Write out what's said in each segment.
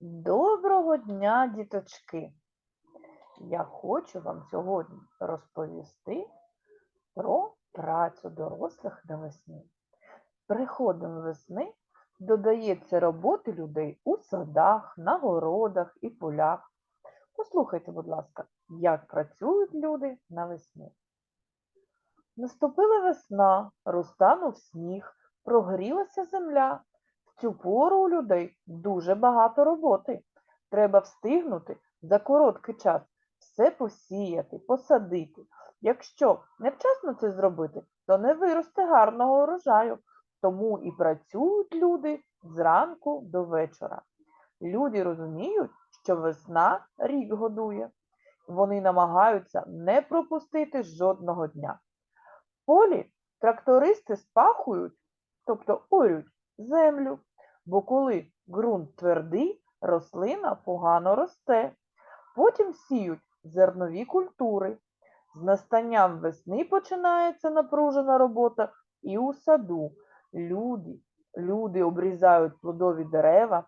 Доброго дня, діточки! Я хочу вам сьогодні розповісти про працю дорослих навесні. З Приходом весни додається роботи людей у садах, на городах і полях. Послухайте, будь ласка, як працюють люди навесні. Наступила весна, розтанув сніг, прогрілася земля. Цю пору у людей дуже багато роботи. Треба встигнути за короткий час все посіяти, посадити. Якщо невчасно це зробити, то не виросте гарного урожаю. Тому і працюють люди зранку до вечора. Люди розуміють, що весна рік годує. Вони намагаються не пропустити жодного дня. В полі трактористи спахують, тобто орють землю, бо коли ґрунт твердий, рослина погано росте. Потім сіють зернові культури. З настанням весни починається напружена робота і у саду. Люди, люди обрізають плодові дерева,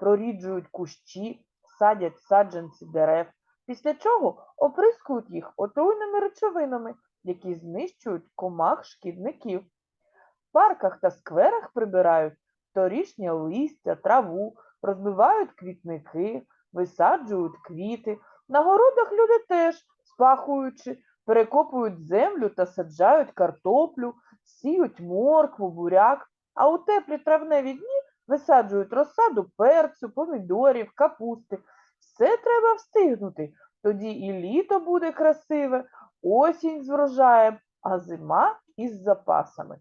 проріджують кущі, садять саджанці дерев, після чого оприскують їх отруйними речовинами, які знищують комах шкідників. В парках та скверах прибирають торішнє листя, траву, розбивають квітники, висаджують квіти. На городах люди теж, спахуючи, перекопують землю та саджають картоплю, сіють моркву, буряк, а у теплі травневі дні висаджують розсаду перцю, помідорів, капусти. Все треба встигнути, тоді і літо буде красиве, осінь з врожаєм, а зима із запасами.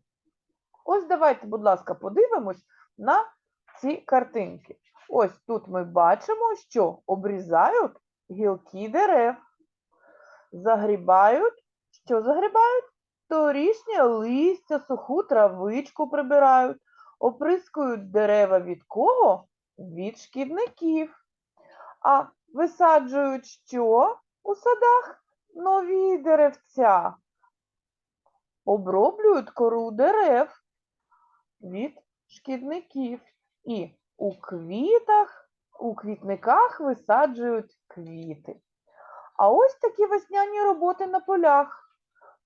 Ось давайте, будь ласка, подивимось на ці картинки. Ось тут ми бачимо, що обрізають гілки дерев, загрібають, що загрібають? Торішнє листя, суху травичку прибирають, оприскують дерева від кого? Від шкідників. А висаджують що у садах? Нові деревця. Оброблюють кору дерев від шкідників. І у квітах, у квітниках висаджують квіти. А ось такі весняні роботи на полях.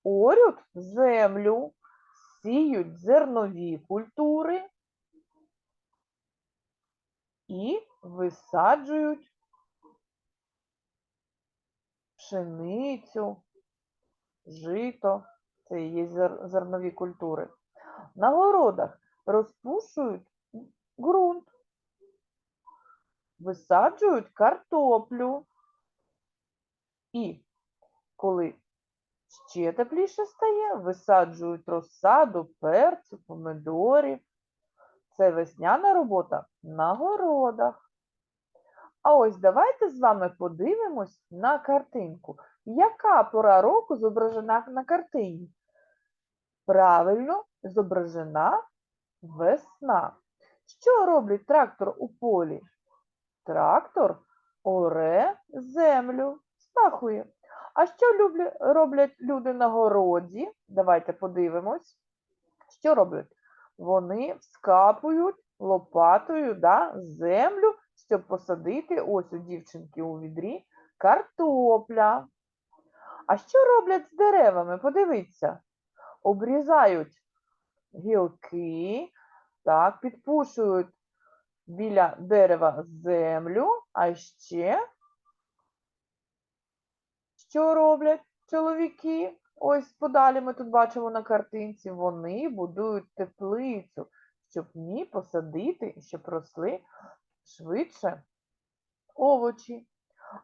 Орють землю, сіють зернові культури і висаджують пшеницю, жито, це є зернові культури. На городах розпушують ґрунт, висаджують картоплю. І коли ще тепліше стає, висаджують розсаду перцю, помидорів. Це весняна робота на городах. А ось давайте з вами подивимось на картинку. Яка пора року зображена на картині? Правильно, зображена весна. Що робить трактор у полі? Трактор оре землю, спахує. А що роблять люди на городі? Давайте подивимось. Що роблять? Вони вскапують лопатою да, землю, щоб посадити ось у дівчинки у відрі картопля. А що роблять з деревами? Подивіться. Обрізають гілки, так, підпушують біля дерева землю, а ще що роблять чоловіки? Ось подалі ми тут бачимо на картинці, вони будують теплицю, щоб в ній посадити, щоб росли швидше овочі.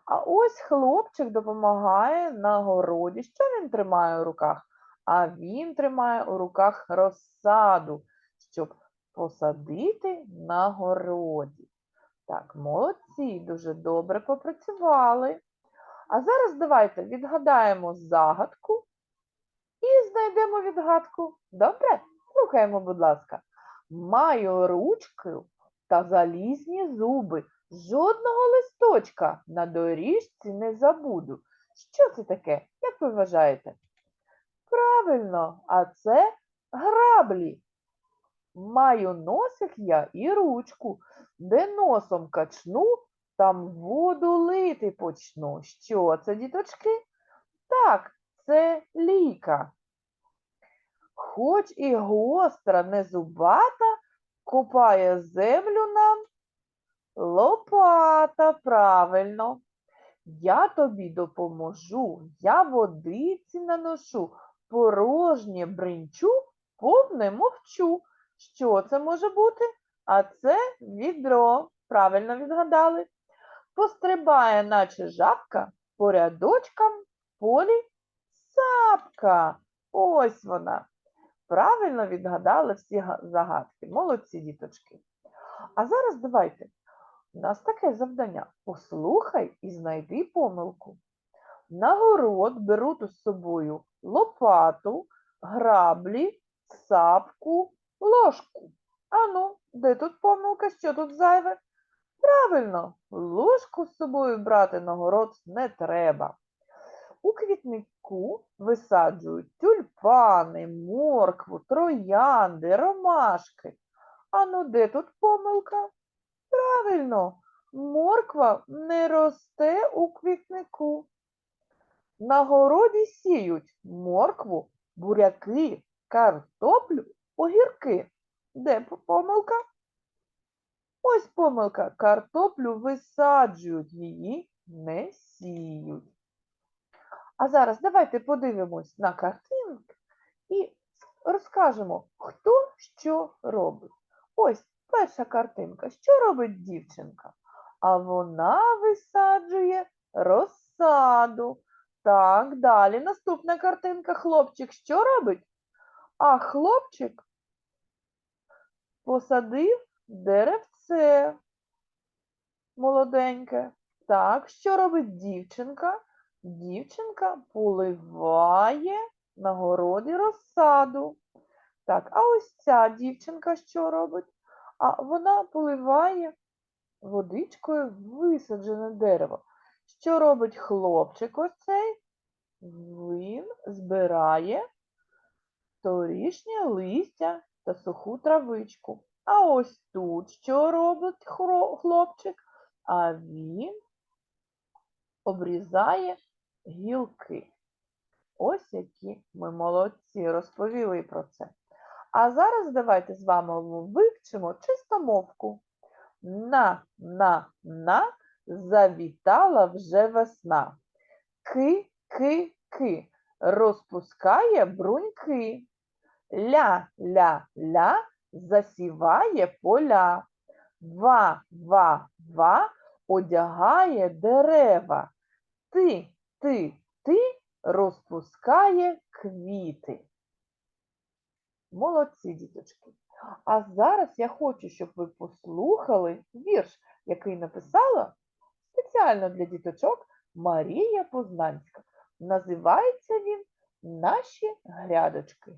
А ось хлопчик допомагає на городі. Що він тримає у руках? А він тримає у руках розсаду, щоб посадити на городі. Так, молодці, дуже добре попрацювали. А зараз давайте відгадаємо загадку і знайдемо відгадку. Добре? Слухаємо, будь ласка. Маю ручку та залізні зуби. Жодного листочка на доріжці не забуду. Що це таке? Як ви вважаєте? Правильно, а це граблі. Маю носик я і ручку. Де носом качну, там воду лити почну. Що це, діточки? Так, це ліка. Хоч і гостра, не зубата, копає землю нам лопата, правильно. Я тобі допоможу, я водиці наношу, порожнє бринчу, повне мовчу. Що це може бути? А це відро. Правильно відгадали. Пострибає, наче жабка, по рядочкам полі сапка. Ось вона. Правильно відгадали всі загадки. Молодці, діточки. А зараз давайте. У нас таке завдання. Послухай і знайди помилку. На город беруть із собою лопату, граблі, сапку, ложку. Ану, де тут помилка, що тут зайве? Правильно, ложку з собою брати на город не треба. У квітнику висаджують тюльпани, моркву, троянди, ромашки. Ану, де тут помилка? Правильно, морква не росте у квітнику. На городі сіють моркву, буряки, картоплю, огірки. Де помилка? Ось помилка. Картоплю висаджують, її не сіють. А зараз давайте подивимось на картинки і розкажемо, хто що робить. Ось перша картинка. Що робить дівчинка? А вона висаджує розсаду. Так, далі наступна картинка. Хлопчик що робить? А хлопчик посадив деревце молоденьке. Так, що робить дівчинка? Дівчинка поливає на городі розсаду. Так, а ось ця дівчинка що робить? А вона поливає водичкою висаджене дерево. Що робить хлопчик ось цей? Він збирає торішнє листя та суху травичку. А ось тут що робить хлопчик? А він обрізає гілки. Ось які ми молодці, розповіли про це. А зараз давайте з вами вивчимо чистомовку. На, на, на, завітала вже весна. Ки, ки, ки, розпускає бруньки. Ля, ля, ля, засіває поля. Ва, ва, ва, одягає дерева. Ти, ти, ти розпускає квіти. Молодці, діточки. А зараз я хочу, щоб ви послухали вірш, який написала спеціально для діточок Марія Познанська. Називається він Наші грядочки.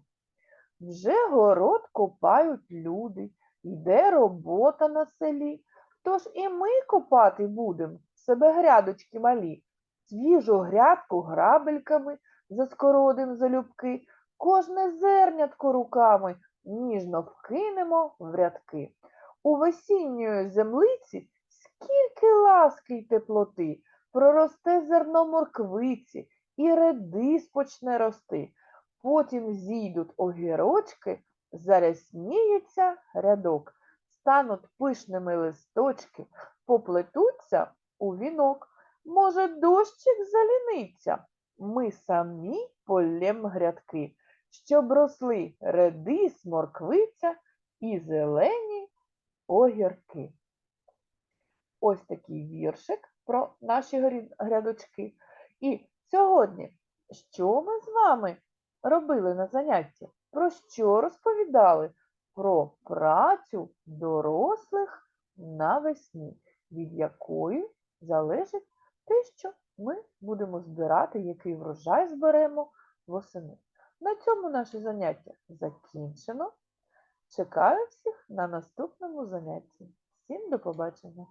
Вже город копають люди, йде робота на селі. Тож і ми копати будем себе грядочки малі, свіжу грядку грабельками заскородим залюбки, кожне зернятко руками ніжно вкинемо в рядки. У весінньої землиці скільки ласки й теплоти, проросте зерно морквиці, і редис почне рости. Потім зійдуть огірочки, зарясніється рядок, стануть пишними листочки, поплетуться у вінок. Може, дощик заліниться, ми самі полєм грядки, щоб росли редис, морквиця і зелені огірки. Ось такий віршик про наші грядочки. І сьогодні, що ми з вами робили на занятті? Про що розповідали? Про працю дорослих навесні, від якої залежить те, що ми будемо збирати, який врожай зберемо восени. На цьому наше заняття закінчено. Чекаю всіх на наступному занятті. Всім до побачення!